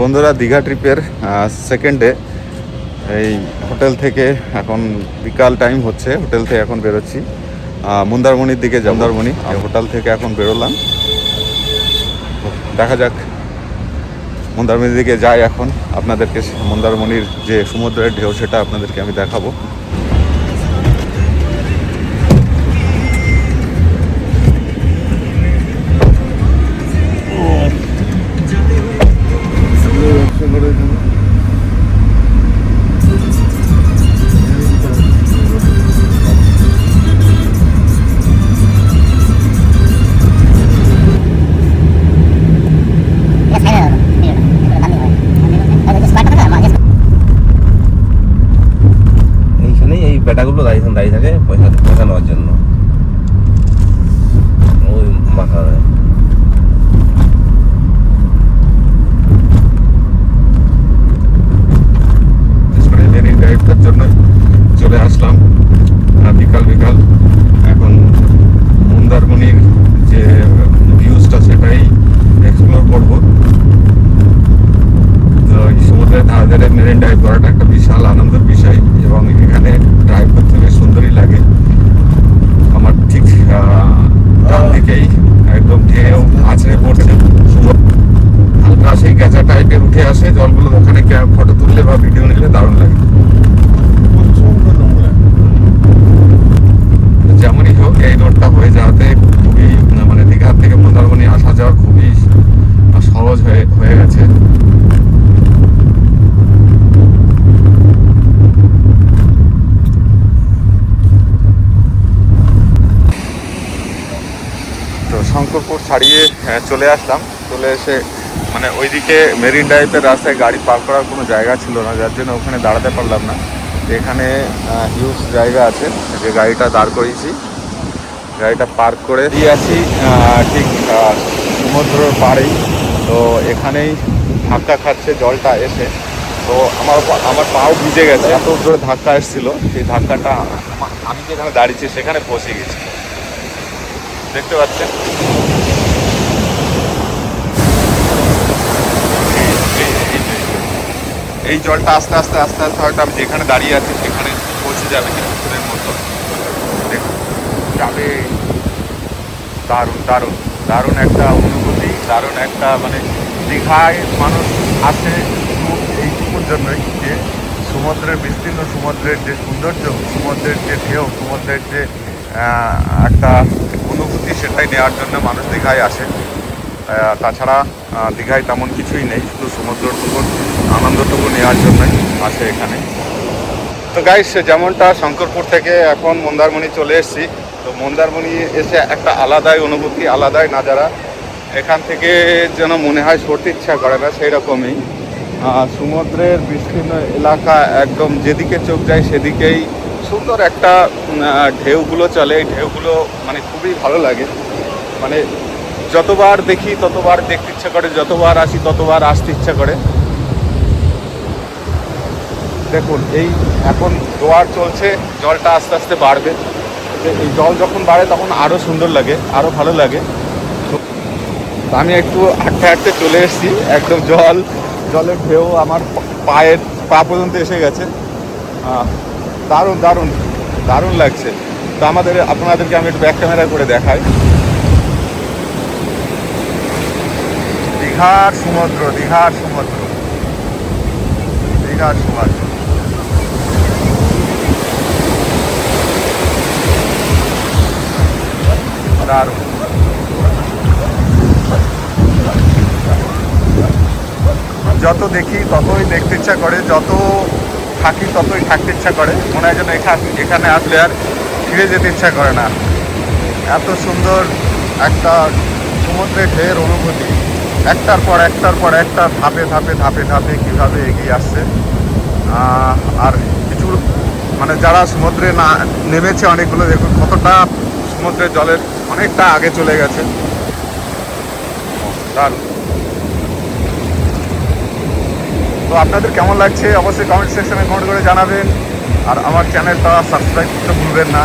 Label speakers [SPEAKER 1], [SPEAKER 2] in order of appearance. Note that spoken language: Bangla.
[SPEAKER 1] বন্ধুরা দীঘা ট্রিপের সেকেন্ড ডে এই হোটেল থেকে এখন বিকাল টাইম হচ্ছে হোটেল থেকে এখন বেরোচ্ছি। মন্দারমণির দিকে মন্দারমণি হোটেল থেকে এখন বেরোলাম। দেখা যাক মন্দারমণির দিকে যাই এখন। আপনাদেরকে মন্দারমণির যে সমুদ্রের ঢেউ সেটা আপনাদেরকে আমি দেখাবো।
[SPEAKER 2] এই দাঁড়িয়ে থাকে, পয়সা পয়সা নেওয়ার জন্য। ওই মাথা
[SPEAKER 1] ড্রাইভটার জন্য চলে আসলাম। বিকাল বিকাল এখন মন্দারমণির যে ভিউজটা সেটাই এক্সপ্লোর করব। তো এই সমুদ্রের ধারে মেরিন ড্রাইভ করাটা একটা বিশাল আনন্দের বিষয়। এবং এখানে ড্রাইভ করতে বেশ সুন্দরই লাগে। আমার ঠিক ডান দিকেই একদম ঢেউ আছড়ে পড়ছে। হালকা সেই গেঁচা টাইপের উঠে আসে জলগুলো ওখানে ফটো তুললে বা ভিডিও নিলে দারুণ লাগে। যেমনই হোক এই রোডটা হয়ে যাওয়াতে খুবই উম, মানে দীঘার থেকে মন্দারমণি আসা যাওয়া খুবই সহজ হয়ে হয়ে গেছে তো শঙ্করপুর ছাড়িয়ে আহ, চলে আসলাম। চলে এসে মানে ওইদিকে মেরিন ড্রাইভের রাস্তায় গাড়ি পার্ক করার কোনো জায়গা ছিল না যার জন্য ওখানে দাঁড়াতে পারলাম না। এখানে হিউজ জায়গা আছে যে গাড়িটা দাঁড় করিয়েছি। গাড়িটা পার্ক করে দিয়ে আছি ঠিক সমুদ্রের পাড়েই। তো এখানেই ধাক্কা খাচ্ছে জলটা এসে। তো আমার আমার পাও ভিজে গেছে এত জোরে ধাক্কা এসেছিল। সেই ধাক্কাটা আমি যেখানে দাঁড়িয়েছি সেখানে পৌঁছে গেছি। দেখতে পাচ্ছেন এই- এই- এই- এই জলটা আস্তে আস্তে আস্তে আস্তে হয়তো আমি যেখানে দাঁড়িয়ে আছি সেখানে পৌঁছে যাবে কিছুক্ষণের মতো। যাবে। দারুণ দারুণ দারুণ একটা অনুভূতি, দারুণ একটা মানে দীঘায় মানুষ আসে এইটুকুর জন্যই যে সমুদ্রের, বিস্তীর্ণ সমুদ্রের যে সৌন্দর্য, সমুদ্রের যে ঢেউ, সমুদ্রের যে একটা অনুভূতি সেটাই নেওয়ার জন্য মানুষ দীঘায় আসে। তাছাড়া দীঘায় তেমন কিছুই নেই, শুধু সমুদ্রটুকু আনন্দটুকু নেওয়ার জন্যই আসে এখানে। তো গাইস যেমনটা শঙ্করপুর থেকে এখন মন্দারমণি চলে এসেছি, তো মন্দারমণি এসে একটা আলাদাই অনুভূতি, আলাদাই নাজারা। এখান থেকে যেন মনে হয় সরতে ইচ্ছা করে না সেই রকমই সমুদ্রের বিস্তীর্ণ এলাকা একদম যেদিকে চোখ যায় সেদিকেই সুন্দর একটা ঢেউগুলো চলে। এই ঢেউগুলো মানে খুবই ভালো লাগে। মানে যতবার দেখি, ততবার দেখতে ইচ্ছা করে, যতবার আসি, ততবার আসতে ইচ্ছা করে। দেখুন, এই এখন জোয়ার চলছে, জলটা আস্তে আস্তে বাড়বে। এই জল যখন বাড়ে, তখন আরও সুন্দর লাগে আরও ভালো লাগে। আমি একটু হাঁটতে হাঁটতে চলে এসেছি, একদম জল, জলের ঢেউ আমার পায়ের, পা পর্যন্ত এসে গেছে। দারুণ দারুণ দারুণ লাগছে। তো আমাদের, আপনাদেরকে আমি একটু ব্যাক ক্যামেরা করে দেখাই। দীঘার সমুদ্র দীঘার সমুদ্র। দীঘার সমুদ্র। দারুণ যত দেখি ততই দেখতে ইচ্ছা করে, যত থাকি ততই থাকতে ইচ্ছা করে। মনে হয় যেন এখানে এখানে আসলে আর ফিরে যেতে ইচ্ছা করে না। এত সুন্দর একটা সমুদ্রের ঢের অনুভূতি। একটার পর একটার পর একটা ধাপে ধাপে ধাপে ধাপে কীভাবে এগিয়ে আসছে। আর কিছু মানে যারা সমুদ্রে না নেমেছে অনেকগুলো, দেখুন কতটা সমুদ্রের জলের অনেকটা আগে চলে গেছে। তো আপনাদের কেমন লাগছে? অবশ্যই কমেন্ট সেকশনে কমেন্ট করে জানাবেন। আর আমার চ্যানেলটা সাবস্ক্রাইব করতে ভুলবেন না।